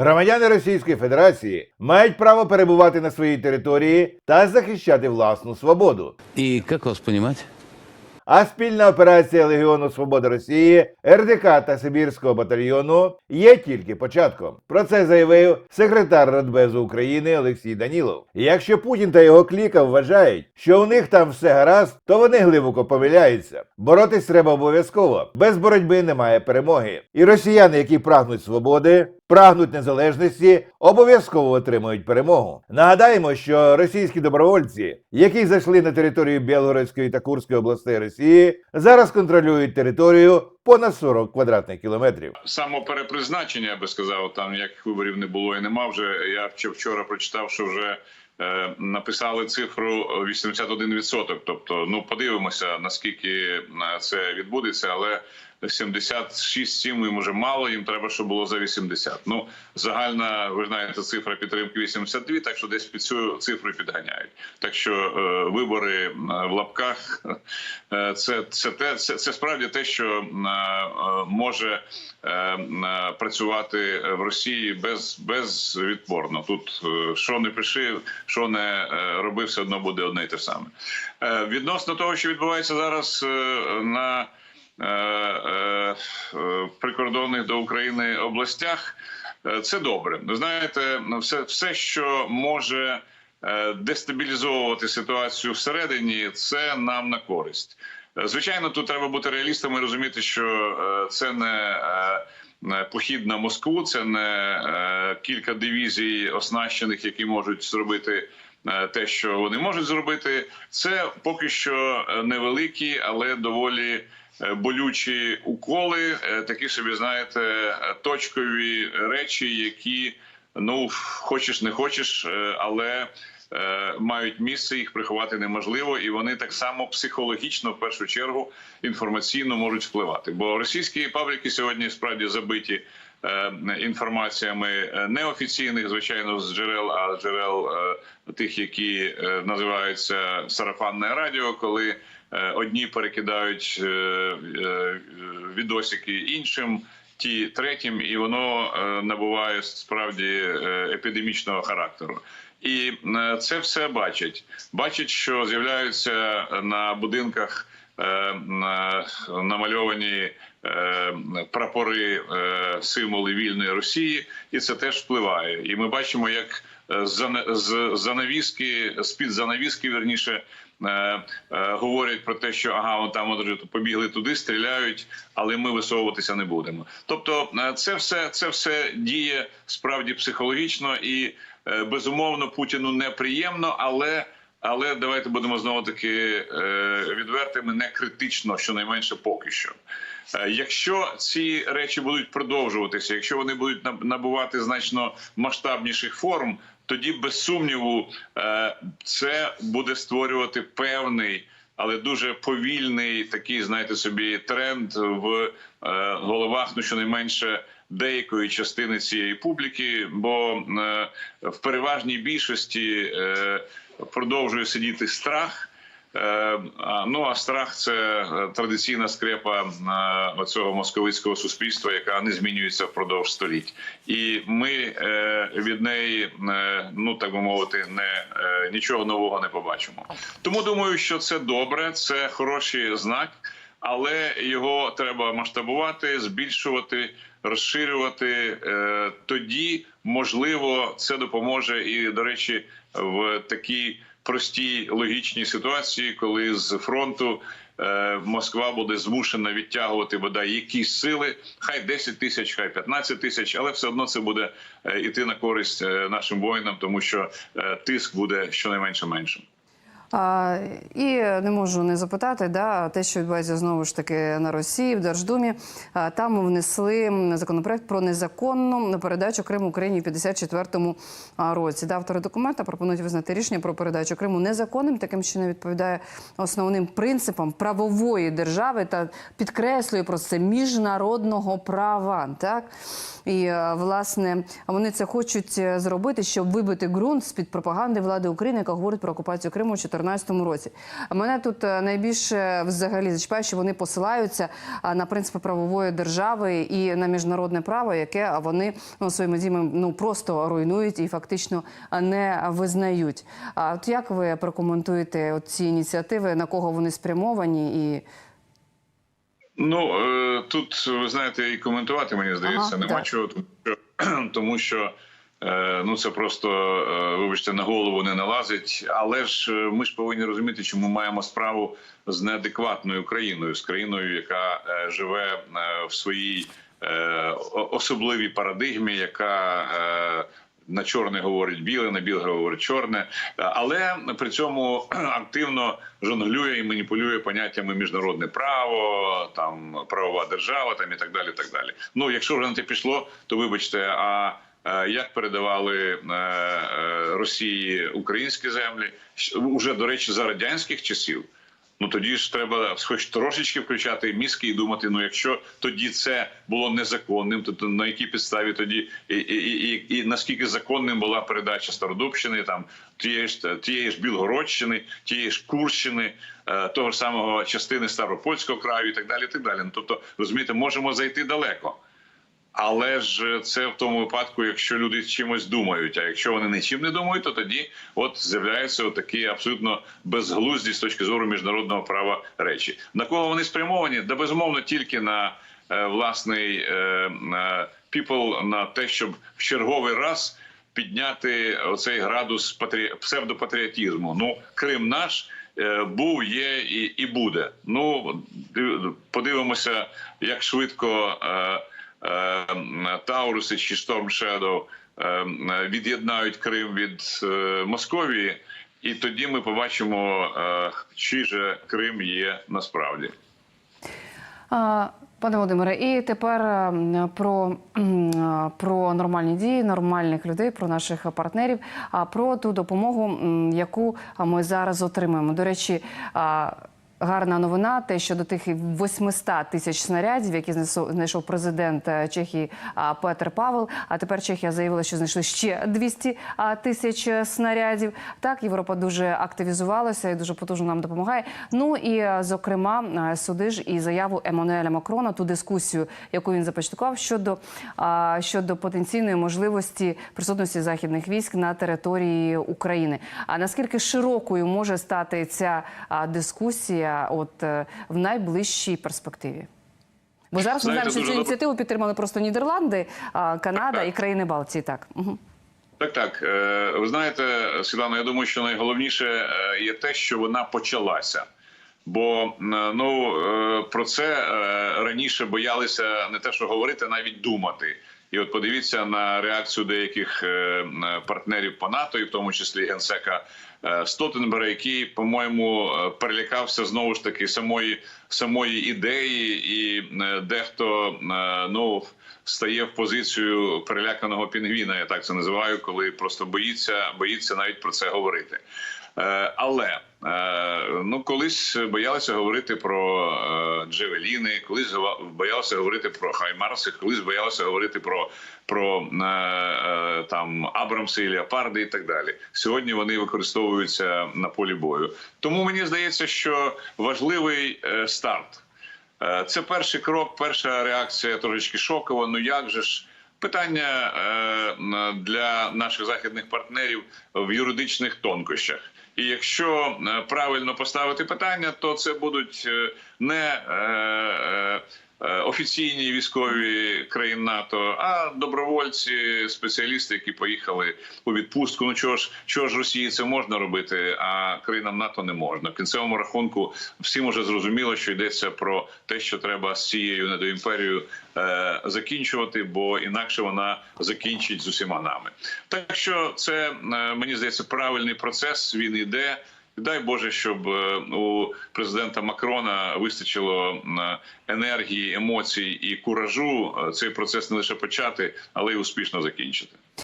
Громадяни Російської Федерації мають право перебувати на своїй території та захищати власну свободу. И как вас понимать? А спільна операція Легіону Свободи Росії, РДК та Сибірського батальйону є тільки початком. Про це заявив секретар Радбезу України Олексій Данілов. Якщо Путін та його кліка вважають, що у них там все гаразд, то вони глибоко помиляються. Боротись треба обов'язково. Без боротьби немає перемоги. І росіяни, які прагнуть свободи, прагнуть незалежності, обов'язково отримують перемогу. Нагадаємо, що російські добровольці, які зайшли на територію Білгородської та Курської областей Росії, зараз контролюють територію понад 40 квадратних кілометрів. самоперепризначення, я би сказав, там ніяких виборів не було і нема. Вже я вчора прочитав, що вже е, написали цифру 81%. Тобто, ну подивимося, наскільки е, це відбудеться, але 76-7 їм уже мало. Їм треба, щоб було за 80. Ну загальна, ви знаєте, цифра підтримки 82, так що десь під цю цифру підганяють. Так що е, вибори е, в лапках е, це, це те, це, це справді те, що е, може е, е, працювати в Росії без безвідпорно. Тут е, що не пиши, що не е, роби, все одно буде одне і те саме. Е, Відносно того, що відбувається зараз е, на прикордонних до України областях, е, це добре. Знаєте, все, все, що може е, дестабілізовувати ситуацію всередині, це нам на користь. Е, Звичайно, тут треба бути реалістами і розуміти, що е, це не е, похід на Москву, це не е, кілька дивізій оснащених, які можуть зробити е, те, що вони можуть зробити. Це поки що е, невеликі, але доволі е, болючі уколи, е, такі собі, знаєте, е, точкові речі, які ну хочеш не хочеш, е, але е, мають місце, їх приховати неможливо, і вони так само психологічно, в першу чергу, інформаційно можуть впливати. Бо російські пабліки сьогодні справді забиті. е, Інформаціями е, неофіційних, звичайно, з джерел, а джерел е, тих, які е, називаються сарафанне радіо, коли е, одні перекидають е, е, відосики іншим, ті третім, і воно е, набуває справді е, епідемічного характеру. І е, це все бачать. Бачать, що з'являються на будинках е, намальовані е, прапори, е, символи вільної Росії, і це теж впливає. І ми бачимо, як е, з занавіски, з під занавіски, верніше. Е, е, Говорять про те, що ага, он там от побігли туди, стріляють, але ми висовуватися не будемо. Тобто, е, це все це все діє справді психологічно і безумовно Путіну неприємно, але але давайте будемо знову таки відвертими, не критично, щонайменше поки що. Якщо ці речі будуть продовжуватися, якщо вони будуть набувати значно масштабніших форм, тоді без сумніву е, це буде створювати певний. Але дуже повільний такий, знаєте собі, тренд в е, головах, ну щонайменше деякої частини цієї публіки, бо е, в переважній більшості продовжує сидіти страх. Е, а, Ну а страх це е, традиційна скрепа е, оцього московицького суспільства, яка не змінюється впродовж століть, і ми е, від неї, ну так би мовити, не нічого нового не побачимо. Тому думаю, що це добре, це хороший знак, але його треба масштабувати, збільшувати, розширювати. Тоді можливо це допоможе і, до речі, в такій простій логічній ситуації, коли з фронту е, Москва буде змушена відтягувати бодай якісь сили, хай 10 тисяч, хай 15 тисяч, але все одно це буде е, іти на користь е, нашим воїнам, тому що е, тиск буде щонайменше меншим. А, і не можу не запитати, да, те, що відбувається знову ж таки на Росії в Держдумі. А, там внесли законопроект про незаконну передачу Криму Україні в 54-му році. Да, автори документа пропонують визнати рішення про передачу Криму незаконним, таким, що не відповідає основним принципам правової держави та підкреслює про це міжнародного права. Так і власне вони це хочуть е, зробити, щоб вибити ґрунт з під пропаганди влади України, яка говорить про окупацію Криму 2014 році. Мене тут е, найбільше взагалі зачіпає, що вони посилаються на принципи правової держави і на міжнародне право, яке вони ну, своїми діями ну просто руйнують і фактично не визнають. А от як ви прокоментуєте ці ініціативи, на кого вони спрямовані і Ну е, тут ви знаєте, і коментувати мені здається, Ага, нема так. чого, тому що, е, ну це просто, е, вибачте, на голову не налазить. Але ж е, ми ж повинні розуміти, що ми маємо справу з неадекватною країною, з країною, яка е, живе е, в своїй е, особливій парадигмі, яка е, на чорне говорить біле, на біле говорить чорне, але при цьому активно жонглює і маніпулює поняттями міжнародне право, там правова держава, там і так далі. Так далі. Ну, якщо вже на те пішло, то вибачте, а е, як передавали е, е, Росії українські землі уже до речі за радянських часів? Ну тоді ж треба хоч трошечки включати мізки і думати: ну якщо тоді це було незаконним, то, на якій підставі тоді і, і, і, і наскільки законним була передача Стародубщини, там тієї ж тієї ж Білгородщини, тієї ж Курщини, е, того ж самого частини Ставропольського краю і так далі. І так далі. Ну тобто, розумієте, можемо зайти далеко. Але ж це в тому випадку, якщо люди чимось думають. А якщо вони нічим не думають, то тоді от з'являються такі абсолютно безглузді з точки зору міжнародного права речі. На кого вони спрямовані? Да безумовно тільки на е, власний е, е, people, на те, щоб в черговий раз підняти оцей градус патрі... псевдопатріотизму. Ну, Крим наш. е, Був, є і, і буде. Ну подивимося, як швидко е, Тауруси чи Shadow е, від'єднають Крим від е, Московії, і тоді ми побачимо, е, чий же Крим є насправді. Пане Володимире, і тепер про, про нормальні дії, нормальних людей, про наших партнерів, а про ту допомогу, яку ми зараз отримуємо. До речі, гарна новина, те, що до тих 800 тисяч снарядів, які знайшов президент е, Чехії Петр Павел. А тепер Чехія заявила, що знайшли ще 200 тисяч е, снарядів. Так, Європа дуже активізувалася і дуже потужно нам допомагає. Ну і е, зокрема, суди ж і заяву Еммануеля Макрона, ту дискусію, яку він започаткував щодо, щодо потенційної можливості присутності західних військ на території України. А наскільки широкою може стати ця а, дискусія, от е, в найближчій перспективі? Бо зараз ми знаємо, що цю ініціативу підтримали просто Нідерланди, Канада Так. і країни Балтії. Так. Угу. Так, так. Е, Ви знаєте, Світлана, я думаю, що найголовніше е, є те, що вона почалася. Бо ну про це раніше боялися не те, що говорити, а навіть думати. І от подивіться на реакцію деяких е, партнерів по НАТО, і в тому числі генсека е, Столтенберга, який, по-моєму, е, перелякався знову ж таки самої самої ідеї, і дехто ну стає в позицію переляканого пінгвіна. Я так це називаю, коли просто боїться, боїться навіть про це говорити. Е, Але е, ну колись боялися говорити про е, Джевеліни, колись боялися говорити про Хаймарси, колись боялися говорити про, про там Абрамси, і Леопарди і так далі. Сьогодні вони використовуються на полі бою. Тому мені здається, що важливий старт. Це перший крок, перша реакція трошечки шокова. Ну як же ж питання для наших західних партнерів в юридичних тонкощах? І якщо е, правильно поставити питання, то це будуть е, не е, офіційні військові країн НАТО, а добровольці, спеціалісти, які поїхали у відпустку. Ну чого ж чого ж Росії це можна робити, а країнам НАТО не можна. В кінцевому рахунку всім уже зрозуміло, що йдеться про те, що треба з цією недоімперією е, закінчувати, бо інакше вона закінчить з усіма нами. Так що це е, мені здається правильний процес. Він іде. Дай Боже, щоб е, у президента Макрона вистачило енергії, емоцій і куражу е, цей процес не лише почати, але й успішно закінчити.